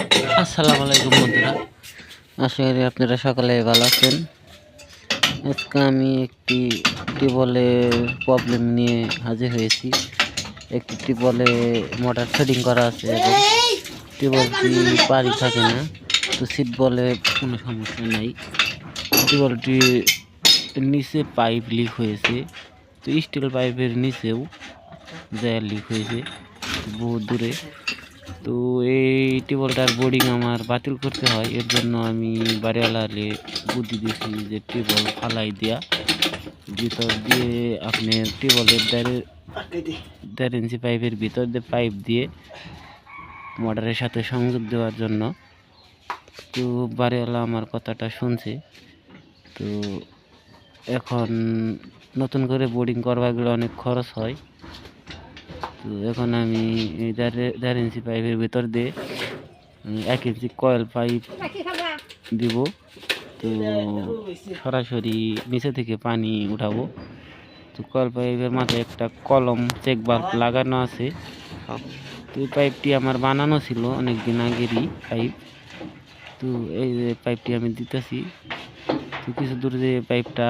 আসসালামু আলাইকুম বন্ধুরা। আশা করি আপনারা সকালে ভালো আছেন। আজকে আমি একটি টিউবওয়েলের প্রবলেম নিয়ে হাজির হয়েছি। একটি টিউবওয়েলে মোটর সেটিং করা আছে এবং টিউবওয়েলটি পানি থাকে না, তো সিট বলে কোনো সমস্যা নাই। টিউবওয়েলটি নিচে পাইপ লিক হয়েছে, তো স্টিল পাইপের নিচেও যা লিক হয়েছে বহু দূরে। তো এই টিউবওয়েলটার বোর্ডিং আমার বাতিল করতে হয়। এর জন্য আমি বাড়িওয়ালারে বুদ্ধি দিয়েছি যে টিউবওয়েল ফালাই দেওয়া ভিতর দিয়ে আপনি টিউবওয়েলের দেড় দেড় ইঞ্চি পাইপের ভিতর দিয়ে পাইপ দিয়ে মোটরের সাথে সংযোগ দেওয়ার জন্য তো বাড়িওয়ালা আমার কথাটা শুনছে। তো এখন নতুন করে বোর্ডিং করবার গেলে অনেক খরচ হয়। তো এখন আমি দেড় ইঞ্চি পাইপের ভিতর দিয়ে এক ইঞ্চি কয়েল পাইপ দিব। তো সরাসরি নিচে থেকে পানি উঠাবো। তো কয়েল পাইপের মাথায় একটা কলম চেক বাল্ব লাগানো আছে। তো পাইপটি আমার বানানো ছিল অনেক দিন আগেরই পাইপ। তো এই যে পাইপটি আমি দিতেছি। তো কিছু দূর যে পাইপটা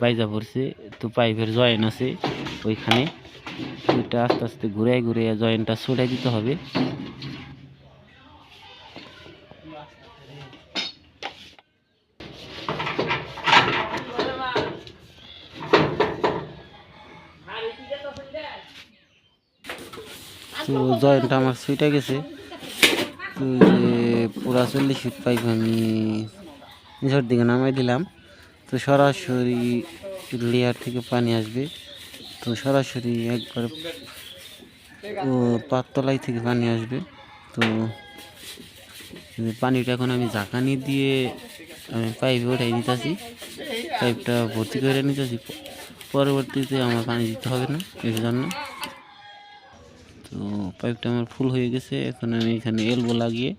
বাইজা পড়ছে। তো পাইপের জয়েন আছে ওইখানে। এটা আস্তে আস্তে ঘুরে ঘুরে জয়েন্টটা ছড়াই দিতে হবে। তো জয়েন্টটা আমার সুইটা গেছে। তো পুরা চল্লিশ ফিট পাইপ আমি নিচের দিকে নামাই দিলাম। তো সরাসরি লেয়ার থেকে পানি আসবে। তো সরাসরি একবারে পাততলাই থেকে পানি আসবে। তো পানিটা এখন আমি ঝাঁকানি দিয়ে আমি পাইপে উঠাই নিতেছি। পাইপটা ভর্তি করে নিতেছি। পরবর্তীতে আমার পানি দিতে হবে না এর জন্য। তো পাইপটা আমার ফুল হয়ে গেছে। এখন আমি এখানে এলবো লাগিয়ে,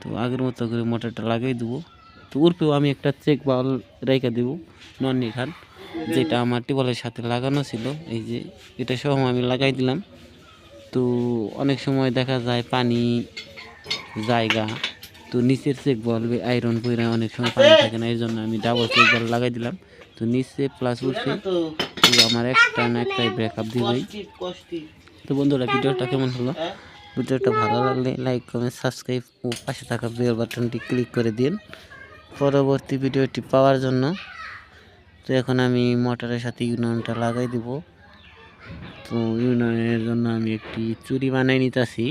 তো আগের মতো করে মোটরটা লাগিয়ে দেবো। তো উর্পেও আমি একটা চেক বাল রেখে দেবো নন্নি খান যেটা আমার টিউবওয়েলের সাথে লাগানো ছিল। এই যে এটা সহ আমি লাগাই দিলাম। তো অনেক সময় দেখা যায় পানি জায়গা তো নিচের চেক বলবে আয়রন পইরা অনেক সময় পানি থাকে না এর জন্য আমি ডাবল চেক বল লাগাই দিলাম। তো নিচে প্লাস উঠছে। তো আমার একটা না একটাই ব্রেকআপ দিবেই তো বন্ধুরা ভিডিওটা কেমন হলো? ভিডিওটা ভালো লাগলে লাইক কমেন্ট সাবস্ক্রাইব ও পাশে থাকা বেল বাটনটি ক্লিক করে দিন। পরবর্তী ভিডিওটি পাওয়ার জন্য তো এখন আমি মোটরের সাথে ইউনিয়নটা লাগাই দিব। তো ইউনিয়নের জন্য আমি একটি চুরি বানাই নিতেছি।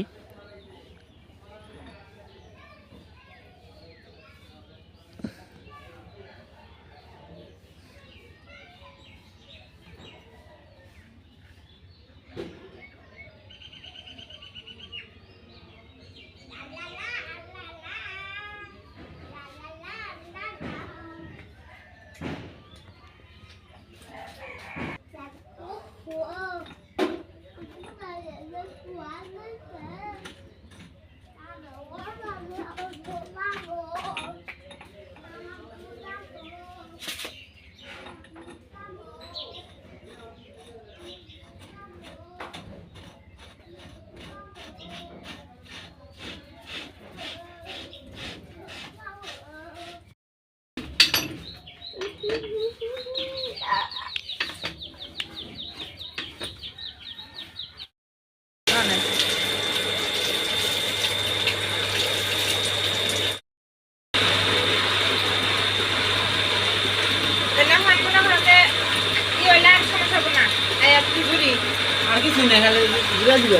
আর কিছু নেই খালি ঘুরে দিবে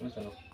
Masarap.